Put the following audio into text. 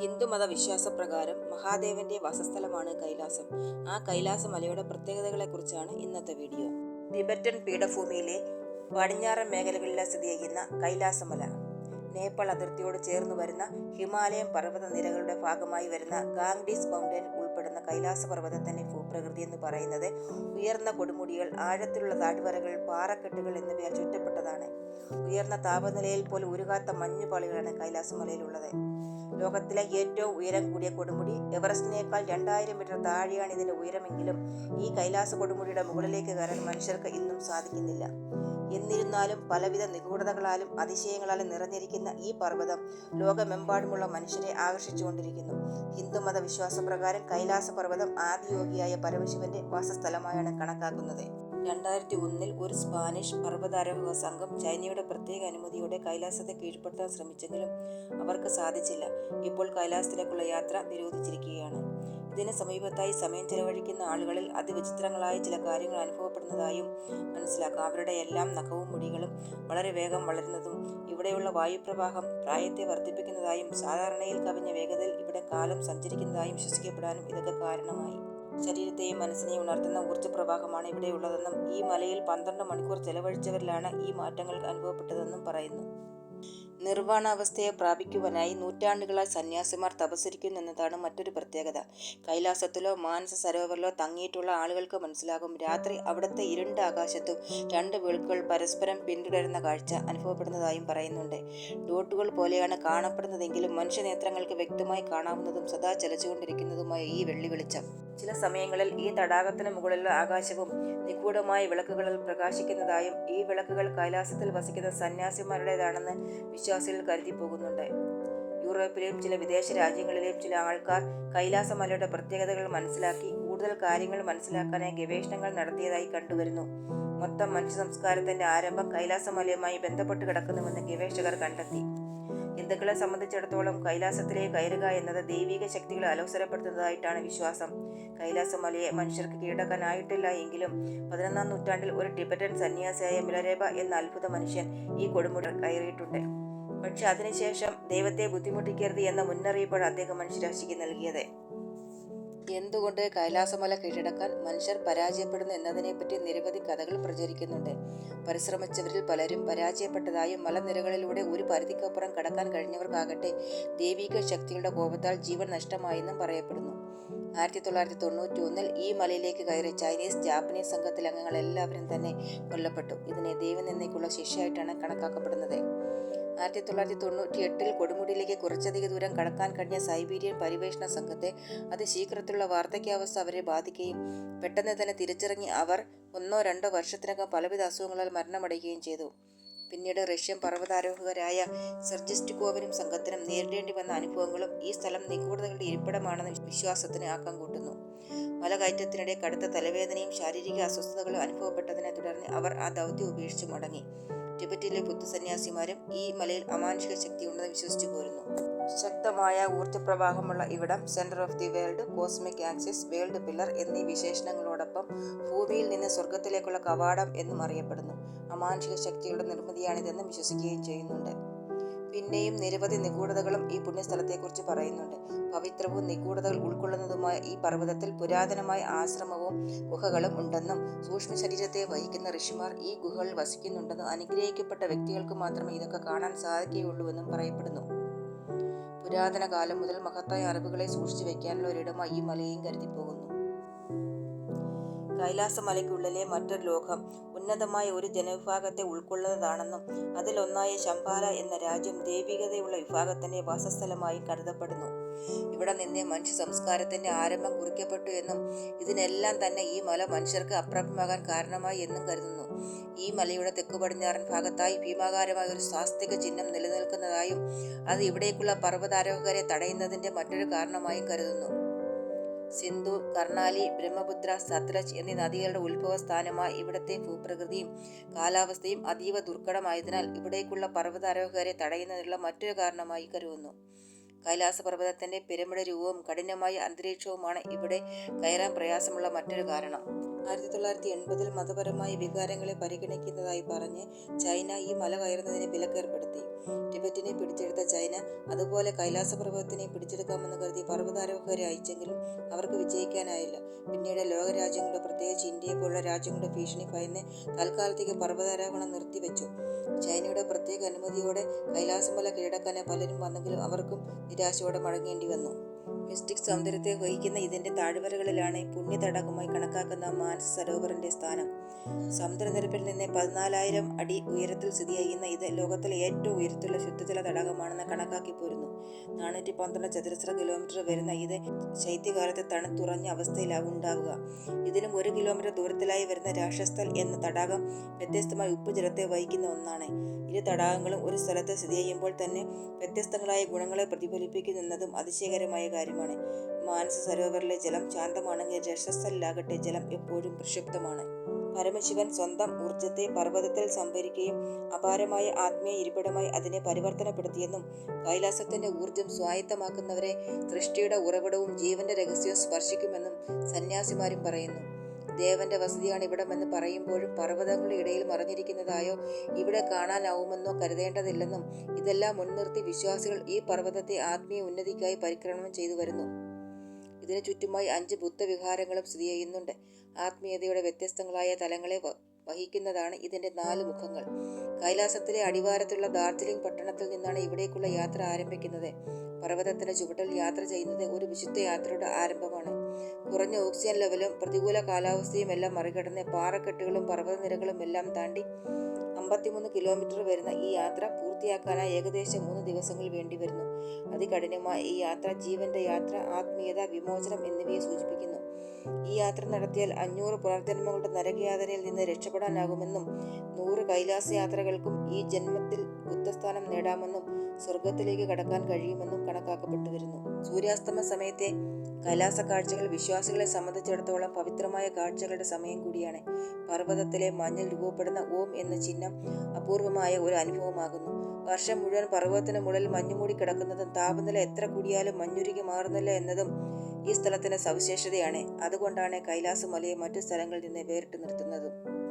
ഹിന്ദുമത വിശ്വാസപ്രകാരം മഹാദേവന്റെ വാസസ്ഥലമാണ് കൈലാസം. ആ കൈലാസ മലയുടെ പ്രത്യേകതകളെക്കുറിച്ചാണ് ഇന്നത്തെ വീഡിയോ. ടിബറ്റൻ പീഠഭൂമിയിലെ പടിഞ്ഞാറൻ മേഖലകളിൽ സ്ഥിതി ചെയ്യുന്ന കൈലാസമല. നേപ്പാൾ അതിർത്തിയോട് ചേർന്ന് വരുന്ന ഹിമാലയം പർവത നിരകളുടെ ഭാഗമായി വരുന്ന ഗാംഗ്ഡീസ് മൗണ്ടൻ ഉൾപ്പെടുന്ന കൈലാസ പർവതത്തിന്റെ ഭൂപ്രകൃതി എന്ന് പറയുന്നത് ഉയർന്ന കൊടുമുടികൾ ആഴത്തിലുള്ള താഴ്വരകൾ പാറക്കെട്ടുകൾ എന്നിവയാൽ ചുറ്റപ്പെട്ടതാണ്. ഉയർന്ന താപനിലയിൽ പോലും ഉരുകാത്ത മഞ്ഞുപാളികളാണ് കൈലാസമലയിലുള്ളത്. ലോകത്തിലെ ഏറ്റവും ഉയരം കൂടിയ കൊടുമുടി എവറസ്റ്റിനേക്കാൾ രണ്ടായിരം മീറ്റർ താഴെയാണ് ഇതിന്റെ ഉയരമെങ്കിലും ഈ കൈലാസ കൊടുമുടിയുടെ മുകളിലേക്ക് കയറാൻ മനുഷ്യർക്ക് ഇന്നും സാധിക്കുന്നില്ല. എന്നിരുന്നാലും പലവിധ നിഗൂഢതകളാലും അതിശയങ്ങളാലും നിറഞ്ഞിരിക്കുന്ന ഈ പർവതം ലോകമെമ്പാടുമുള്ള മനുഷ്യരെ ആകർഷിച്ചുകൊണ്ടിരിക്കുന്നു. ഹിന്ദുമത വിശ്വാസപ്രകാരം കൈലാസ പർവതം ആദിയോഗിയായ പരമശിവന്റെ വാസസ്ഥലമായാണ് കണക്കാക്കുന്നത്. രണ്ടായിരത്തി ഒന്നിൽ ഒരു സ്പാനിഷ് പർവതാരോഹക സംഘം ചൈനയുടെ പ്രത്യേക അനുമതിയോടെ കൈലാസത്തെ കീഴ്പ്പെടുത്താൻ ശ്രമിച്ചെങ്കിലും അവർക്ക് സാധിച്ചില്ല. ഇപ്പോൾ കൈലാസത്തിലേക്കുള്ള യാത്ര നിരോധിച്ചിരിക്കുകയാണ്. ഇതിന് സമീപത്തായി സമയം ചെലവഴിക്കുന്ന ആളുകളിൽ അതിവിചിത്രങ്ങളായ ചില കാര്യങ്ങൾ അനുഭവപ്പെടുന്നതായും മനസ്സിലാക്കാം. അവരുടെ എല്ലാം നഖവും മുടികളും വളരെ വേഗം വളരുന്നതും ഇവിടെയുള്ള വായുപ്രവാഹം പ്രായത്തെ വർദ്ധിപ്പിക്കുന്നതായും സാധാരണയിൽ കവിഞ്ഞ വേഗതയിൽ ഇവിടെ കാലം സഞ്ചരിക്കുന്നതായും വിശ്വസിക്കപ്പെടാനും ഇതൊക്കെ കാരണമായി. ശരീരത്തെയും മനസ്സിനെയും ഉണർത്തുന്ന ഊർജ പ്രവാഹമാണ് ഇവിടെയുള്ളതെന്നും ഈ മലയിൽ പന്ത്രണ്ട് മണിക്കൂർ ചെലവഴിച്ചവരിലാണ് ഈ മാറ്റങ്ങൾ അനുഭവപ്പെട്ടതെന്നും പറയുന്നു. നിർവാണാവസ്ഥയെ പ്രാപിക്കുവാനായി നൂറ്റാണ്ടുകളായി സന്യാസിമാർ തപസ്സരിക്കുന്നു എന്നതാണ് മറ്റൊരു പ്രത്യേകത. കൈലാസത്തിലോ മാനസ സരോവറിലോ തങ്ങിയിട്ടുള്ള ആളുകൾക്ക് മനസ്സിലാകും. രാത്രി അവിടുത്തെ ഇരുണ്ട ആകാശത്തും രണ്ട് വിളക്കുകൾ പരസ്പരം പിന്തുടരുന്ന കാഴ്ച അനുഭവപ്പെടുന്നതായും പറയുന്നുണ്ട്. ഡോട്ടുകൾ പോലെയാണ് കാണപ്പെടുന്നതെങ്കിലും മനുഷ്യനേത്രങ്ങൾക്ക് വ്യക്തമായി കാണാവുന്നതും സദാ ചലച്ചുകൊണ്ടിരിക്കുന്നതുമായ ഈ വെള്ളി വെളിച്ചം. ചില സമയങ്ങളിൽ ഈ തടാകത്തിന് മുകളിലുള്ള ആകാശവും നിഗൂഢമായ വിളക്കുകളിൽ പ്രകാശിക്കുന്നതായും ഈ വിളക്കുകൾ കൈലാസത്തിൽ വസിക്കുന്ന സന്യാസിമാരുടേതാണെന്ന് വിശ്വാസികൾ കരുതി പോകുന്നുണ്ട് യൂറോപ്പിലെയും ചില വിദേശ രാജ്യങ്ങളിലെയും ചില ആൾക്കാർ കൈലാസമലയുടെ പ്രത്യേകതകൾ മനസ്സിലാക്കി കൂടുതൽ കാര്യങ്ങൾ മനസ്സിലാക്കാനായി ഗവേഷണങ്ങൾ നടത്തിയതായി കണ്ടുവരുന്നു. മൊത്തം മനുഷ്യ സംസ്കാരത്തിന്റെ ആരംഭം കൈലാസമലയുമായി ബന്ധപ്പെട്ട് കിടക്കുന്നുവെന്ന് ഗവേഷകർ കണ്ടെത്തി. ഹിന്ദുക്കളെ സംബന്ധിച്ചിടത്തോളം കൈലാസത്തിലേക്ക് കയറുക എന്നത് ദൈവിക ശക്തികളെ അലോസരപ്പെടുത്തുന്നതായിട്ടാണ് വിശ്വാസം. കൈലാസമലയെ മനുഷ്യർക്ക് കീഴടക്കാനായിട്ടില്ല എങ്കിലും പതിനൊന്നാം നൂറ്റാണ്ടിൽ ഒരു ടിബറ്റൻ സന്യാസിയായ മിലരേബ എന്ന അത്ഭുത മനുഷ്യൻ ഈ കൊടുമുടി കയറിയിട്ടുണ്ട്. പക്ഷെ അതിനുശേഷം ദൈവത്തെ ബുദ്ധിമുട്ടിക്കരുത് എന്ന മുന്നറിയിപ്പാണ് അദ്ദേഹം മനുഷ്യരാശിക്ക് നൽകിയത്. എന്തുകൊണ്ട് കൈലാസമല കീഴടക്കാൻ മനുഷ്യർ പരാജയപ്പെടുന്നു എന്നതിനെപ്പറ്റി നിരവധി കഥകൾ പ്രചരിക്കുന്നുണ്ട്. പരിശ്രമിച്ചവരിൽ പലരും പരാജയപ്പെട്ടതായും മലനിരകളിലൂടെ ഒരു പരിധിക്കപ്പുറം കടക്കാൻ കഴിഞ്ഞവർക്കാകട്ടെ ദൈവിക ശക്തികളുടെ കോപത്താൽ ജീവൻ നഷ്ടമായെന്നും പറയപ്പെടുന്നു. ആയിരത്തി തൊള്ളായിരത്തി തൊണ്ണൂറ്റി ഒന്നിൽ ഈ മലയിലേക്ക് കയറിയ ചൈനീസ് ജാപ്പനീസ് സംഘത്തിലെ അംഗങ്ങൾ എല്ലാവരും തന്നെ കൊല്ലപ്പെട്ടു. ഇതിനെ ദൈവനിന്ദയ്ക്കുള്ള ശിക്ഷയായിട്ടാണ് കണക്കാക്കപ്പെടുന്നത്. ആയിരത്തി തൊള്ളായിരത്തി തൊണ്ണൂറ്റി എട്ടിൽ കൊടുമുടിയിലേക്ക് കുറച്ചധിക ദൂരം കടക്കാൻ കഴിഞ്ഞ സൈബീരിയൻ പരിവേഷണ സംഘത്തെ അതിശീഘ്രത്തിലുള്ള വാർദ്ധക്യാവസ്ഥ അവരെ ബാധിക്കുകയും പെട്ടെന്ന് തന്നെ തിരിച്ചിറങ്ങി അവർ ഒന്നോ രണ്ടോ വർഷത്തിനകം പലവിധ അസുഖങ്ങളാൽ മരണമടയുകയും ചെയ്തു. പിന്നീട് റഷ്യൻ പർവതാരോഹകരായ സെർജിസ്റ്റിക്കോവിനും സംഘത്തിനും നേരിടേണ്ടി വന്ന അനുഭവങ്ങളും ഈ സ്ഥലം നിഗൂഢതകളുടെ ഇരിപ്പിടമാണെന്ന വിശ്വാസത്തിന് ആക്കം കൂട്ടുന്നു. മലകയറ്റത്തിനിടെ കടുത്ത തലവേദനയും ശാരീരിക അസ്വസ്ഥതകളും അനുഭവപ്പെട്ടതിനെ തുടർന്ന് അവർ ആ ദൗത്യം ഉപേക്ഷിച്ചു മടങ്ങി. ടിബറ്റിലെ ബുദ്ധസന്യാസിമാരും ഈ മലയിൽ അമാനുഷിക ശക്തി ഉണ്ടെന്ന് വിശ്വസിച്ചു പോരുന്നു. ശക്തമായ ഊർജപ്രവാഹമുള്ള ഇവിടം centre of the world cosmic axis world pillar എന്നീ വിശേഷണങ്ങളോടൊപ്പം ഭൂമിയിൽ നിന്ന് സ്വർഗത്തിലേക്കുള്ള കവാടം എന്നും അറിയപ്പെടുന്നു. അമാനുഷിക ശക്തിയുടെ നിർമ്മിതിയാണിതെന്ന് വിശ്വസിക്കുകയും ചെയ്യുന്നുണ്ട്. പിന്നെയും നിരവധി നിഗൂഢതകളും ഈ പുണ്യസ്ഥലത്തെക്കുറിച്ച് പറയുന്നുണ്ട്. പവിത്രവും നിഗൂഢതകൾ ഉൾക്കൊള്ളുന്നതുമായ ഈ പർവതത്തിൽ പുരാതനമായ ആശ്രമവും ഗുഹകളും ഉണ്ടെന്നും സൂക്ഷ്മ ശരീരത്തെ വഹിക്കുന്ന ഋഷിമാർ ഈ ഗുഹകളിൽ വസിക്കുന്നുണ്ടെന്നും അനുഗ്രഹിക്കപ്പെട്ട വ്യക്തികൾക്ക് മാത്രമേ ഇതൊക്കെ കാണാൻ സാധിക്കുകയുള്ളൂവെന്നും പറയപ്പെടുന്നു. പുരാതന കാലം മുതൽ മഹത്തായ അറിവുകളെ സൂക്ഷിച്ചു വയ്ക്കാനുള്ള ഒരിടമായി ഈ മലയും കരുതി പോകുന്നു കൈലാസമലയ്ക്കുള്ളിലെ മറ്റൊരു ലോകം ഉന്നതമായ ഒരു ജനവിഭാഗത്തെ ഉൾക്കൊള്ളുന്നതാണെന്നും അതിലൊന്നായ ശംഭാല എന്ന രാജ്യം ദൈവികതയുള്ള വിഭാഗത്തിന്റെ വാസസ്ഥലമായി കരുതപ്പെടുന്നു. ഇവിടെ നിന്നേ മനുഷ്യ സംസ്കാരത്തിന്റെ ആരംഭം കുറിക്കപ്പെട്ടു എന്നും ഇതിനെല്ലാം തന്നെ ഈ മല മനുഷ്യർക്ക് അപ്രാപ്യമാകാൻ കാരണമായി എന്നും കരുതുന്നു. ഈ മലയുടെ തെക്കു പടിഞ്ഞാറൻ ഭാഗത്തായി ഭീമാകാരമായ ഒരു സ്വാസ്തിക ചിഹ്നം നിലനിൽക്കുന്നതായും അത് ഇവിടേക്കുള്ള പർവതാരോഹകരെ തടയുന്നതിന്റെ മറ്റൊരു കാരണമായും കരുതുന്നു. സിന്ധു കർണാലി ബ്രഹ്മപുത്ര സത്രജ് എന്നീ നദികളുടെ ഉത്ഭവ സ്ഥാനമായി ഇവിടത്തെ ഭൂപ്രകൃതിയും കാലാവസ്ഥയും അതീവ ദുർഘടമായതിനാൽ ഇവിടേക്കുള്ള പർവതാരോഹകരെ തടയുന്നതിനുള്ള മറ്റൊരു കാരണമായി കരുതുന്നു. കൈലാസ പർവതത്തിന്റെ പിരമിഡ് രൂപവും കഠിനമായ അന്തരീക്ഷവുമാണ് ഇവിടെ കയറാൻ പ്രയാസമുള്ള മറ്റൊരു കാരണം. ആയിരത്തി തൊള്ളായിരത്തി എൺപതിൽ മതപരമായ വികാരങ്ങളെ പരിഗണിക്കുന്നതായി പറഞ്ഞ് ചൈന ഈ മല കയറുന്നതിന് വിലക്കേർപ്പെടുത്തി. ടിബറ്റിനെ പിടിച്ചെടുത്ത ചൈന അതുപോലെ കൈലാസ പർവതത്തിനെ പിടിച്ചെടുക്കാമെന്ന് കരുതി പർവതാരോഹകരെ അയച്ചെങ്കിലും അവർക്ക് വിജയിക്കാനായില്ല. പിന്നീട് ലോകരാജ്യങ്ങളുടെ പ്രത്യേകിച്ച് ഇന്ത്യയെ പോലുള്ള രാജ്യങ്ങളുടെ ഭീഷണി ഭയന്ന് തൽക്കാലത്തേക്ക് പർവതാരോഹണം നിർത്തിവെച്ചു. ചൈനയുടെ പ്രത്യേക അനുമതിയോടെ കൈലാസമല കീഴടക്കാൻ പലരും വന്നെങ്കിലും അവർക്കും നിരാശയോടെ മടങ്ങേണ്ടി വന്നു. മിസ്റ്റിക് സൗന്ദര്യത്തെ വഹിക്കുന്ന ഇതിന്റെ താഴ്വരകളിലാണ് പുണ്യ തടാകമായി കണക്കാക്കുന്ന മാനസ സരോവറിന്റെ സ്ഥാനം. സമുദ്രനിരപ്പിൽ നിന്ന് പതിനാലായിരം അടി ഉയരത്തിൽ സ്ഥിതി ചെയ്യുന്ന ഇത് ലോകത്തിലെ ഏറ്റവും ഉയരത്തുള്ള ശുദ്ധജല തടാകമാണെന്ന് കണക്കാക്കി പോരുന്നു നാനൂറ്റി പന്ത്രണ്ട് ചതുരശ്ര കിലോമീറ്റർ വരുന്ന ഇത് ശൈത്യകാലത്ത് തണുത്തുറഞ്ഞ അവസ്ഥയിലാകും ഉണ്ടാവുക ഇതിലും ഒരു കിലോമീറ്റർ ദൂരത്തിലായി വരുന്ന രാക്ഷസ്ഥൽ എന്ന തടാകം വ്യത്യസ്തമായ ഉപ്പുജലത്തെ വഹിക്കുന്ന ഒന്നാണ്. ഇരു തടാകങ്ങളും ഒരു സ്ഥലത്ത് സ്ഥിതി ചെയ്യുമ്പോൾ തന്നെ വ്യത്യസ്തങ്ങളായ ഗുണങ്ങളെ പ്രതിഫലിപ്പിക്കുന്നതും അതിശയകരമായ കാര്യമാണ്. മാനസ സരോവറിലെ ജലം ശാന്തമാണെങ്കിൽ രക്ഷസ്ഥലിലാകട്ടെ ജലം എപ്പോഴും പ്രക്ഷുബ്ധമാണ്. പരമശിവൻ സ്വന്തം ഊർജത്തെ പർവതത്തിൽ സംഭരിക്കുകയും അപാരമായ ആത്മീയ ഇരിപ്പിടമായി അതിനെ പരിവർത്തനപ്പെടുത്തിയെന്നും കൈലാസത്തിന്റെ ഊർജം സ്വായത്തമാക്കുന്നവരെ സൃഷ്ടിയുടെ ഉറവിടവും ജീവന്റെ രഹസ്യവും സ്പർശിക്കുമെന്നും സന്യാസിമാരും പറയുന്നു. ദേവന്റെ വസതിയാണ് ഇവിടമെന്ന് പറയുമ്പോഴും പർവതങ്ങളുടെ ഇടയിൽ മറഞ്ഞിരിക്കുന്നതായോ ഇവിടെ കാണാനാവുമെന്നോ കരുതേണ്ടതില്ലെന്നും ഇതെല്ലാം മുൻനിർത്തി വിശ്വാസികൾ ഈ പർവതത്തെ ആത്മീയ ഉന്നതിക്കായി പരിക്രമണം ചെയ്തു വരുന്നു. ഇതിനു ചുറ്റുമായി അഞ്ച് ബുദ്ധവിഹാരങ്ങളും സ്ഥിതി ചെയ്യുന്നുണ്ട്. ആത്മീയതയുടെ വ്യത്യസ്തങ്ങളായ തലങ്ങളെ വഹിക്കുന്നതാണ് ഇതിന്റെ നാല് മുഖങ്ങൾ. കൈലാസത്തിലെ അടിവാരത്തുള്ള ദാർജിലിംഗ് പട്ടണത്തിൽ നിന്നാണ് ഇവിടേക്കുള്ള യാത്ര ആരംഭിക്കുന്നത്. പർവതത്തിന്റെ ചുവട്ടിൽ യാത്ര ചെയ്യുന്നത് ഒരു വിശുദ്ധ യാത്രയുടെ ആരംഭമാണ്. കുറഞ്ഞ ഓക്സിജൻ ലെവലും പ്രതികൂല കാലാവസ്ഥയും എല്ലാം മറികടന്ന് പാറക്കെട്ടുകളും പർവതനിരകളും എല്ലാം താണ്ടി അമ്പത്തിമൂന്ന് കിലോമീറ്റർ വരുന്ന ഈ യാത്ര പൂർത്തിയാക്കാനായി ഏകദേശം മൂന്ന് ദിവസങ്ങൾ വേണ്ടി വരുന്നു. അതികഠിനമായ ഈ യാത്ര ജീവന്റെ യാത്ര ആത്മീയത വിമോചനം എന്നിവയെ സൂചിപ്പിക്കുന്നു. ഈ യാത്ര നടത്തിയാൽ അഞ്ഞൂറ് പുനർജന്മങ്ങളുടെ നരകയാതനയിൽ നിന്ന് രക്ഷപ്പെടാനാകുമെന്നും നൂറ് കൈലാസ യാത്രകൾക്കും ഈ ജന്മത്തിൽ ബുദ്ധസ്ഥാനം നേടാമെന്നും സ്വർഗത്തിലേക്ക് കടക്കാൻ കഴിയുമെന്നും കണക്കാക്കപ്പെട്ടു വരുന്നു സൂര്യാസ്തമ സമയത്തെ കൈലാസ കാഴ്ചകൾ വിശ്വാസികളെ സംബന്ധിച്ചിടത്തോളം പവിത്രമായ കാഴ്ചകളുടെ സമയം കൂടിയാണ്. പർവതത്തിലെ മഞ്ഞിൽ രൂപപ്പെടുന്ന ഓം എന്ന ചിഹ്നം അപൂർവമായ ഒരു അനുഭവമാകുന്നു. വർഷം മുഴുവൻ പർവതത്തിന് മുകളിൽ മഞ്ഞുമൂടി കിടക്കുന്നതും താപനില എത്ര കൂടിയാലും മഞ്ഞുരുകി മാറുന്നില്ല എന്നതും ഈ സ്ഥലത്തിന്റെ സവിശേഷതയാണ്. അതുകൊണ്ടാണ് കൈലാസമലയെ മറ്റു സ്ഥലങ്ങളിൽ നിന്ന് വേറിട്ട് നിർത്തുന്നതും.